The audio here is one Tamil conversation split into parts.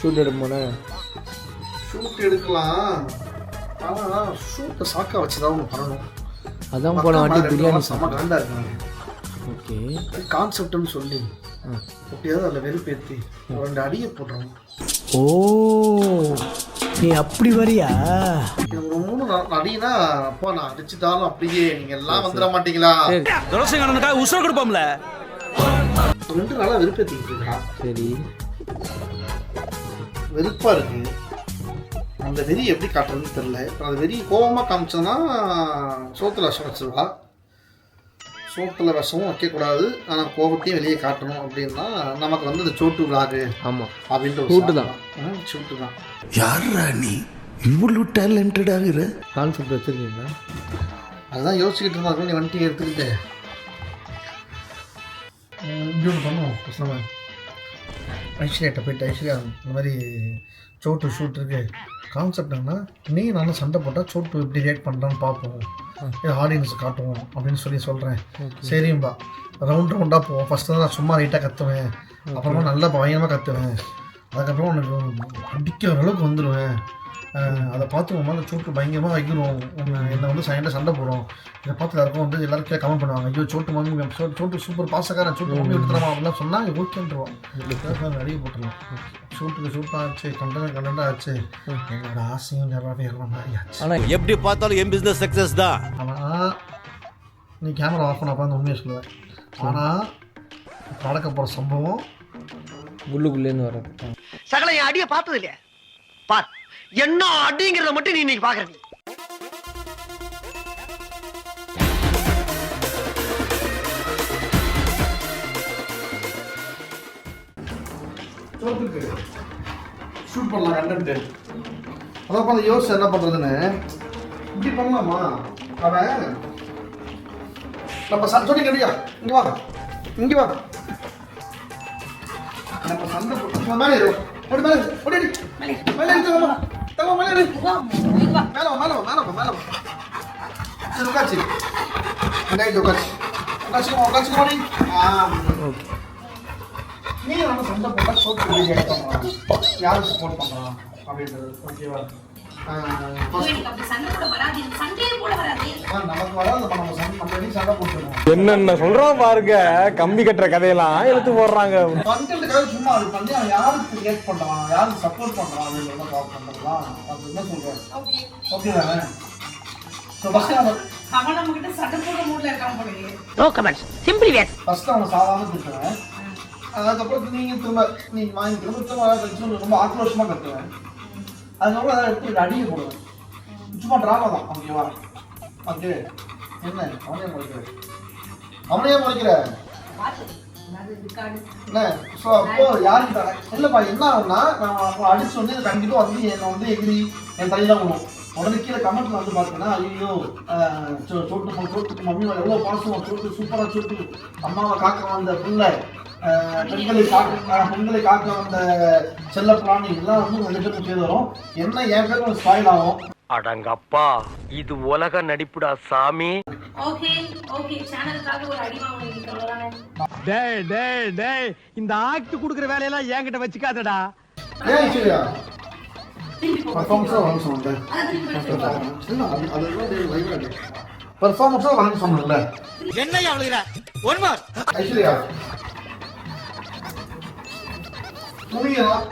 ஷூட் எடுப்போனே ஷூட் எடுக்கலாம். ஆனால் ஷூட்டை சாக்கா வச்சு தான் ஒன்று பண்ணணும். அதான் போன வாட்டி பிரியாணி செம்ம கிராண்டா இருக்காங்க ஓகே. கான்செப்ட்னு சொல்லி. எப்படியாவது அதில் வெறுப்பேற்றி ரெண்டு அடியை போட்டுறோம் ஓ நீ அப்படி வரியா? இது ஒரு மூணு அடினா அப்பா நான் அடிச்சுட்டாலும் அப்படியே நீங்க எல்லாம் வந்துட மாட்டீங்களா? சரி. துளசிங்கண்ணனுக்காக உசுர கொடுப்போம்ல. ரெண்டு நாளா இருக்கா. சரி. வெறுப்பா இருக்கு. அந்த வெறி எப்படி காட்டுறதுன்னு தெரியல. இப்போ அந்த வெறி கோவமா காமிச்சோன்னா சோத்துல விஷம் வச்சிருவா. சோத்துல விஷமும் வைக்கக்கூடாது. ஆனால் கோபத்தையும் வெளியே காட்டணும் அப்படின்னா நமக்கு வந்து இந்த சோட்டு விளாகு ஆமாம் அப்படின்ற சூட்டு. தான். சூட்டு தான் யாரா நீ? இவ்வளவு டேலண்டடாகிற கான்செப்ட் வச்சுருக்கீங்களா? அதுதான் யோசிச்சுக்கிட்டு இருந்தாங்க நீ வண்டி எடுத்துக்கிட்டு. இப்படி ஒன்று பண்ணுவோம் ஐஸ்வர்யாட்ட போயிட்டு ஐஸ்வர்யா இந்த மாதிரி சோட்டு ஷூட் இருக்கு. கான்செப்ட் என்னன்னா நீ நானும் சண்டை போட்டால் சோட்டு எப்படி ரியாக்ட் பண்ணுறான்னு பார்ப்போம். இது ஆடியன்ஸ் காட்டுவோம் அப்படின்னு சொல்லி சொல்கிறேன் சரிம்பா. ரவுண்ட் ரவுண்டாக போவோம். ஃபஸ்ட்டு தான் நான் சும்மா லைட்டாக கத்துவேன். அப்புறமா நல்லா பயங்கரமாக கத்துவேன். அதுக்கப்புறம் உனக்கு அடிக்கிற அளவுக்கு வந்துடுவேன் அதை பார்த்து உன் மேலே சோட்டு பயங்கரமாக வைக்கிறோம் என்னை வந்து சைடில் சண்டை போடும் இதை பார்த்து எல்லாருக்கும் வந்து எல்லாரும் கீழே கமெண்ட் பண்ணுவாங்க. ஐயோ Chhotu mummy ma'am Chhotu Chhotu super பாசக்காரன் Chhotu mummy எடுத்துறமா அப்படிலாம் சொன்னால் ஓகேன்றுவான். நிறைய போட்டுருலாம் சூட்டுக்கு சூட்டாக ஆச்சு கண்டன கண்டனா ஆச்சு. என்னோட ஆசையும் நிறைவேற மாதிரி ஆச்சு ஆனால் எப்படி பார்த்தாலும் என் பிசினஸ் சக்சஸ் தான். ஆனால் நீ கேமரா ஆஃப் பண்ண உட்காந்து உண்மையை சொல்லுவேன். ஆனால் நடக்க போகிற சம்பவம் உள்ளுக்குள்ளேன்னு வர்றது. சகல என் அடிய பார்த்தது இல்லையா பார். என்ன அடிங்கிறத மட்டும் நீ இன்னைக்கு பாக்குற ஷூட் பண்ணலாம் அதான் பண்ண யோசிச்சு என்ன பண்ணுறதுன்னு இப்படி பண்ணலாமா? அவன் நம்ம ச சொல்லி இங்கே வா. இங்கே வா. நம்ம சந்தை போட்டு மேலே ஏறு மேலே ஓடி மேலே தங்கம்மா, மேலே. மேலே மேலே மேலே மேலே சரி உட்காச்சு ரைட் உட்காச்சு உட்காச்சுக்கோ உட்காச்சுக்கோ நீ ஆ நீ வந்து சண்டை போட்டா சோப்பு வெளியே எடுப்பாங்க யாரு சப்போர்ட் பண்றான் அப்படின்றது ஓகேவா என்னென்ன சொல்றான் பாருங்க. கம்பி கட்டுற கதையெல்லாம் இழுத்து போடுறாங்க. சும்மா அது பண்ணி அவன் யாருக்கு ரியாக்ட் பண்றான் யாருக்கு சப்போர்ட் பண்றான் பண்றதுலாம் அது என்ன சொல்றேன் ஓகே. ஓகே தானே? அவன் நம்ம கிட்ட சண்டை போட மூட்ல இருக்கான் போலயே. No comments simply waste first அவனை சாதாரண திட்டுவேன் அதுக்கப்புறம் நீங்க திரும்ப நீ வாங்கி திரும்ப திரும்ப ரொம்ப ஆக்ரோஷமா கத்துவேன் அதுக்கப்புறம் அதை எடுத்து ஒரு அடியை போடுவேன் சும்மா ட்ராமா தான். ஓகேவா ஓகே என்ன? அவனையே முளைக்கிற அவனையே முளைக்கிற என்ன? ஸோ அப்போ யாருக்கு தரேன் இல்லைப்பா என்ன ஆகும்னா நான் அடிச்சு வந்து கண்டிப்பாக வந்து என்னை வந்து எகிரி என் தலையில விழும். உடனே கீழே கமெண்ட்ல வந்து பார்த்தீங்கன்னா ஐயோ சோட்டு சோட்டுக்கு மம்மி எவ்வளோ பாசம் சோட்டு சூப்பராக சோட்டு அம்மாவை காக்க வந்த பிள்ளை பெண்களை காக்க பெண்களை காக்க வந்த செல்ல பிராணி இதெல்லாம் வந்து உங்க கிட்ட பேர் வரும். என்ன என் பேர் ஒரு ஸ்பாயில் ஆகும்? அடங்கப்பா இது உலக நடிப்புடா சாமி. ஓகே ஓகே சேனலுக்காக ஒரு அடி டேய் டேய் டேய் இந்த ஆக்ட் குடுக்குற வேலையெல்லாம் என்கிட்ட வச்சுக்காதடா. ஏன் சரியா பர்ஃபார்மன்ஸாக வரணும் சொன்னேன். பர்ஃபார்மன்ஸாக வரணும் சொன்னேன்ல என்ன அவளுகிற ஒன் மார் ஐஸ்வர்யா துணியெல்லாம்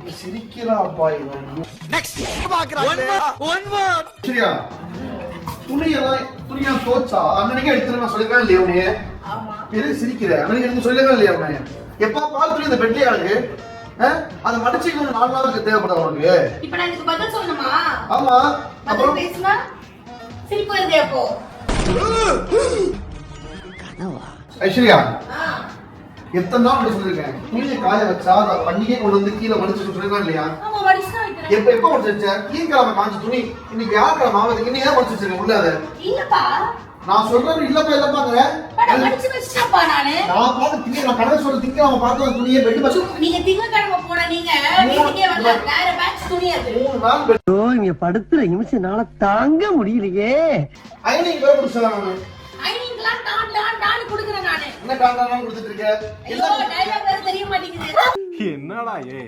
நீ சிரிக்கிறாப்பா இவன் நெக்ஸ்ட் ஒன் மார் ஒன் மார் ஐஸ்வர்யா துணியெல்லாம் துணியெல்லாம் தோச்சா அன்னைக்கு எடுத்துட்டு நான் சொல்லிருக்கேன் இல்லையா உனைய ஆமா. எது சிரிக்கிற? அன்னைக்கு எடுத்து சொல்லிருக்கேன் இல்லையா உனைய எப்பா பால் துணி இந்த பெட்லயே அழகு அதை மடிச்சு ஒரு நாலு நாளுக்கு தேவைப்படும் உனக்கு. இப்ப நான் இதுக்கு பதில் சொல்லணுமா? ஆமா. அப்புறம்? பேசுனா சிரிப்பு வருதே அப்போ. ஐஸ்வர்யா எத்தனை நாள் உன்கிட்ட சொல்லிருக்கேன் துணியை காய வச்சா அதை பண்டிகை கொண்டு வந்து கீழே மடிச்சு சொல்லிருக்கேன் இல்லையா? ஆமா வடிச்சுதான் வைக்கிறேன். எப்ப எப்ப முடிச்சு வச்ச? ஈங்கிழமை காஞ்ச துணி இன்னைக்கு யாருக்கிழமை ஆகுது இன்னும் ஏன் முடிச்சு வச்சிருக்க? உள்ள அதை இல்லப்பா. நான் சொல்றது இல்லப்பா இல்லப்பாங்க நான். பார்த்து திங்க நான் கடை சொல்ல திங்க அவன் பார்த்து அந்த துணியை பெட்டு பச்சு நீங்க திங்கக்கிழமை போன நீங்க வீட்டுக்கே வரல வேற பேட்ச் துணி அது மூணு நாள் பெட் இங்க படுத்துற நிமிஷம்னால தாங்க முடியலையே. ஐனிங் வேற முடிச்சலாம் நான். ஐனிங்கெல்லாம் டான் டான் டான் குடுக்குறேன் நானு. என்ன காண்டாலாம் கொடுத்துட்டு இருக்க? ஐயோ டைலாக் வேற தெரிய மாட்டேங்குது. என்னடா ஏ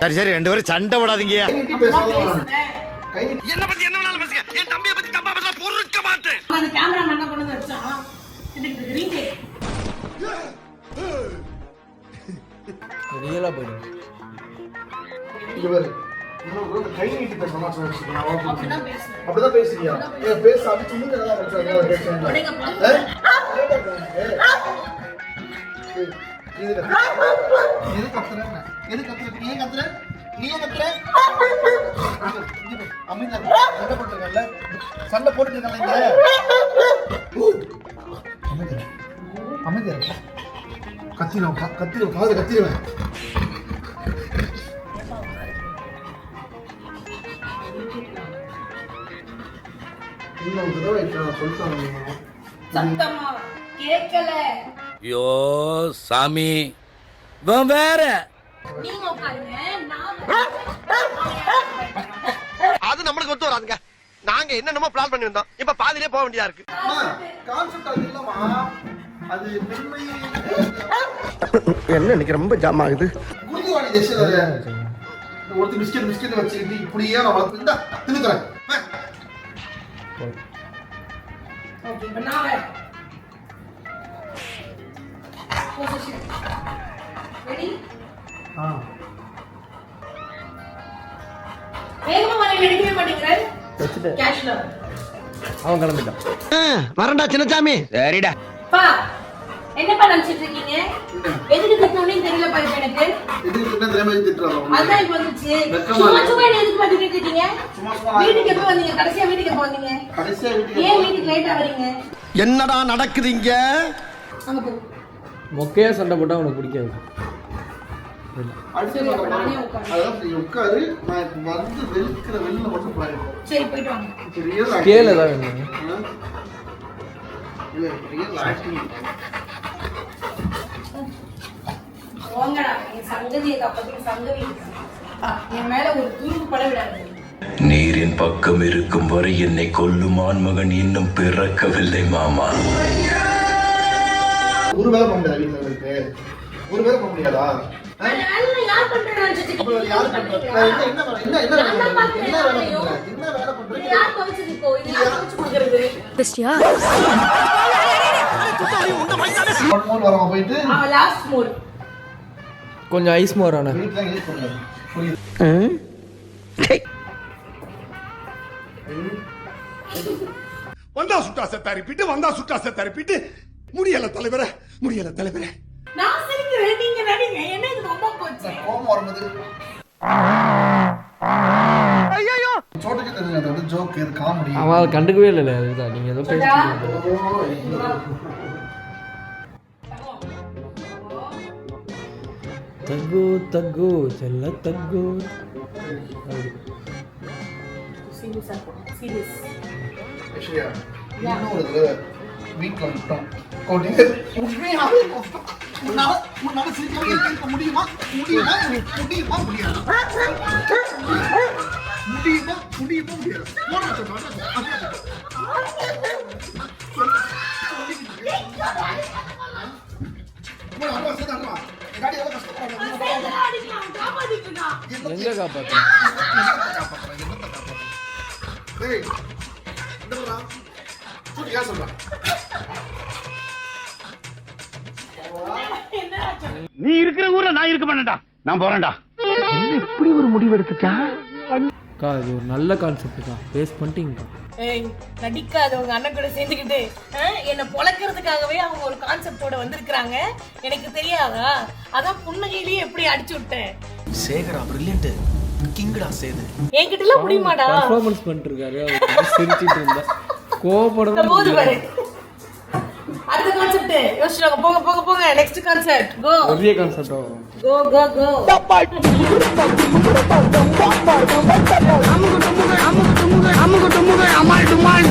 சரி சரி ரெண்டு பேரும் சண்டை விடாதீங்க என்ன பத்தி என்ன வேணாலும் பேசுங்க. என் தம்பியை பத்தி தப்பா பேச பொறுக்க மாட்டேன். அந்த கேமராமேன் தான் கொண்டு வந்து வச்சான். எனக்கு ரீங்கே ரியலாக போயிடும் இங்க பாரு. இன்னொரு தடவை கை நீட்டி பேசலாம் சொல்லிருக்கீங்க அப்படிதான் பேசுறியா? பேச அடிச்சு மூஞ்சி எது கத்துற எது கத்துற நீ ஏன் கத்துற நீ ஏன் கத்துற அமைதியா சண்டை போட்டுருக்கல சண்டை போட்டுருக்கல இங்க அமைதியா அமைதியா இரு. கத்திடுவேன் காது இன்னொரு தடவை சத்தமா கேட்கல ஐயோ சாமி. வேற. நீங்க உட்காருங்க நான் அது நம்மளுக்கு ஒத்து வராதுங்க. நாங்க என்னென்னமோ பிளான் பண்ணி வந்தோம் இப்ப பாதியிலே போக வேண்டியதா இருக்கு. கான்செப்ட் அது இல்லம்மா அது மென்மை என்ன இன்னைக்கு ரொம்ப ஜாம் ஆகுது? ஒருத்தர் பிஸ்கெட் பிஸ்கெட் வச்சுக்கிட்டு இப்படியே நான் வளர்த்து இந்தா தின்னுக்கிறேன். ஓகே ரெடி ஆ. வேகமா வரேன் எடுக்கவே வச்சுட்டேன். கேஷ்ல அவன் கிளம்பிட்டான். வரண்டா சின்னசாமி சரிடா. பா என்னப்பா நினைச்சிட்டு இருக்கீங்க? எதுக்கு திட்டணும்னு தெரியல இப்ப எனக்கு. இதுக்கு என்ன திறமை திட்டுறாங்க அதான் இப்ப வந்துச்சு. சும்மா. சும்மா என்ன எதுக்கு பண்ணி கேட்டீங்க வீட்டுக்கு எப்ப வந்தீங்க? கடைசியா வீட்டுக்கு எப்ப வந்தீங்க? கடைசியா ஏன் வீட்டுக்கு வீட்டுக்கு லேட்டா வரீங்க? என்னடா நடக்குது இங்க? அங்க போ. மொக்கையா சண்டை போட்டால் அவனுக்கு பிடிக்காது. ஸ்கேல் ஏதாவது வேணும். நீரின் பக்கம் இருக்கும் வரை என்னை கொல்லும் ஆண்மகன் இன்னும் பிறக்கவில்லை மாமா. ஒரு வேலை பண்ண முடியாது? வீட்டுல இருக்கு ஒரு வேலை? பண்ண முடியாதா யார் போயிட்டு. கொஞ்சம் ஐஸ் மோர் புரியுது. வந்தா சுட்டா செத்தா ரிப்பீட்டு வந்தா சுட்டா செத்தா ரிப்பீட்டு முடியல தலைவரே முடியல தலைவரே. நான் சிரிக்கிறேன், நீங்க நடிங்க. என்ன இது ரொம்ப போச்சு? கோபம் வரும்போது சோட்டுக்கு தெரிஞ்சது அது வந்து ஜோக் இது காமெடி அவன் அதை கண்டுக்கவே இல்லை அதுதான். நீங்கள் ஏதோ. பேசிட்டு தகு தகு செல்ல தகு இன்னும் ஒரு தடவை வீட்டில் விட்டோம் கோட்டிங்க உண்மையாவே. உன்னால உன்னால சிரிக்காம இருக்க முடியுமா? முடியுமா? முடியுமா? முடியாது. முடியுமா? முடியுமா? முடியாது. போடா சொன்னா, சொன்னா. நான் இருக்க மாட்டேன்டா நான் போறேன்டா. அக்கா இது ஒரு நல்ல கான்செப்ட் தான் பேஸ் பண்ணிட்டீங்கக்கா. ஏய், நடிக்காத உங்க அண்ணன் கூட சேர்ந்துக்கிட்டு என்னை பொழக்கிறதுக்காகவே அவங்க ஒரு கான்செப்டோட வந்திருக்கிறாங்க. எனக்கு தெரியாதா? அதான் புன்னகையிலேயே எப்படி அடிச்சு விட்டேன். சேகரா பிரில்லியன்ட் கிங்கடா சேது. என்கிட்ட எல்லாம் முடியுமாடா பர்ஃபார்மன்ஸ் பண்ணிட்டு இருக்காரு. சிரிச்சிட்டு இருந்தா கோவப்படவே போது பாரு. அடுத்த கான்செப்ட் யோசிச்சுக்கோங்க போங்க போங்க போங்க நெக்ஸ்ட் கான்செப்ட் கோ பெரிய கான்செப்டா கோ கோ கோ அம்முக்கு அம்முக்கு அம்முக்கு அம்மாள் டுமாள்